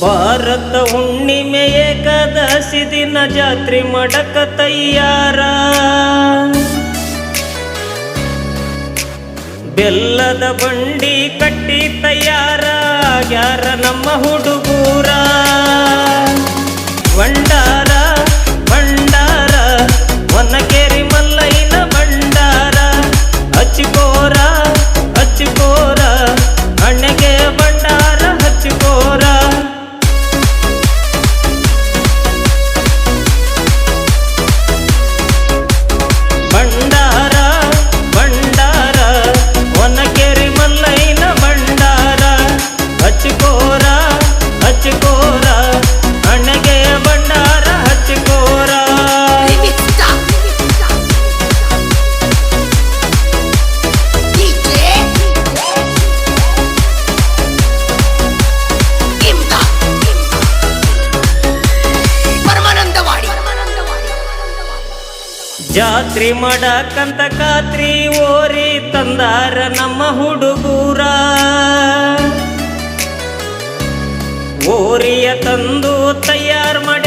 ಭಾರತ ಹುಣ್ಣಿಮೆ ಏಕಾದಶಿ ದಿನ ಜಾತ್ರೆ ಮಡಕ ತಯ್ಯಾರ ಬೆಲ್ಲದ ಬಂಡಿ ಕಟ್ಟಿ ತಯಾರ ಯಾರ ನಮ್ಮ ಹುಡುಗೂರಾ. ಜಾತ್ರಿ ಮಾಡಕಂತ ಕಾತ್ರಿ ಓರಿ ತಂದಾರ ನಮ್ಮ ಹುಡುಗೂರ. ಓರಿಯ ತಂದು ತಯಾರು ಮಾಡಿ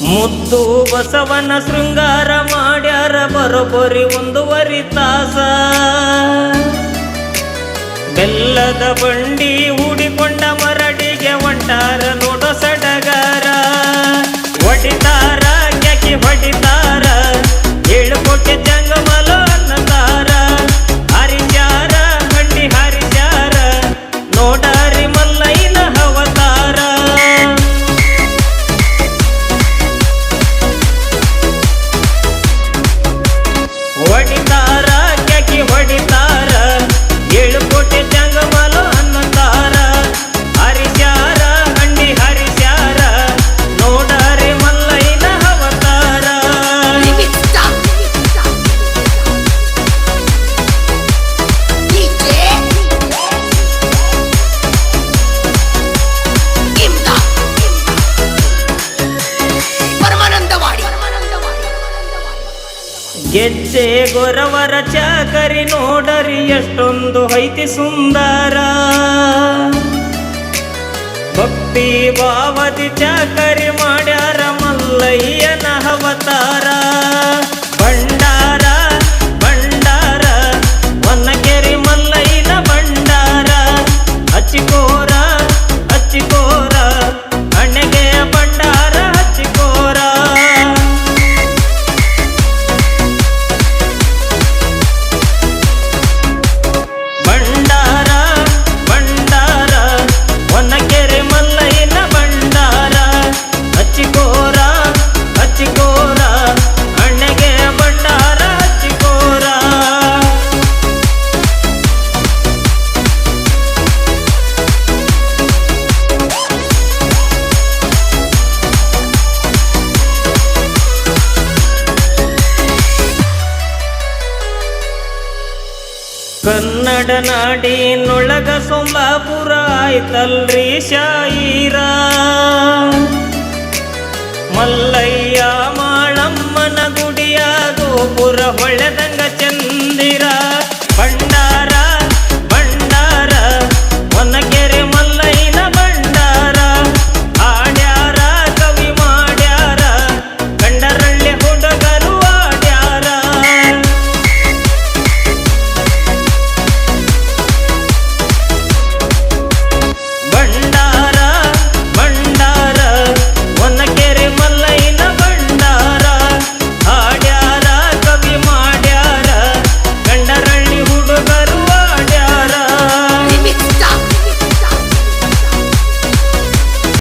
ಮುದ್ದು ಬಸವನ ಶೃಂಗಾರ ಮಾಡ್ಯಾರ ಬರೋಬ್ಬರಿ ಒಂದುವರಿ ತಾಸ. ಬೆಲ್ಲದ ಬಂಡಿ ಗೆಜ್ಜೆ ಗೊರವರ ಚಾಕರಿ ನೋಡರಿ ಎಷ್ಟೊಂದು ಐತಿ ಸುಂದರ. ಭಕ್ತಿ ಭಾವ ಕನ್ನಡ ನಾಡಿನೊಳಗ ಸೊಂಬಾಪುರ ಆಯ್ತಲ್ರಿ ಶಾಯಿರ ಮಲ್ಲಯ್ಯ ಮಾಳಮ್ಮನ ಗುಡಿಯಾದು ಪುರ ಹೊಳೆದ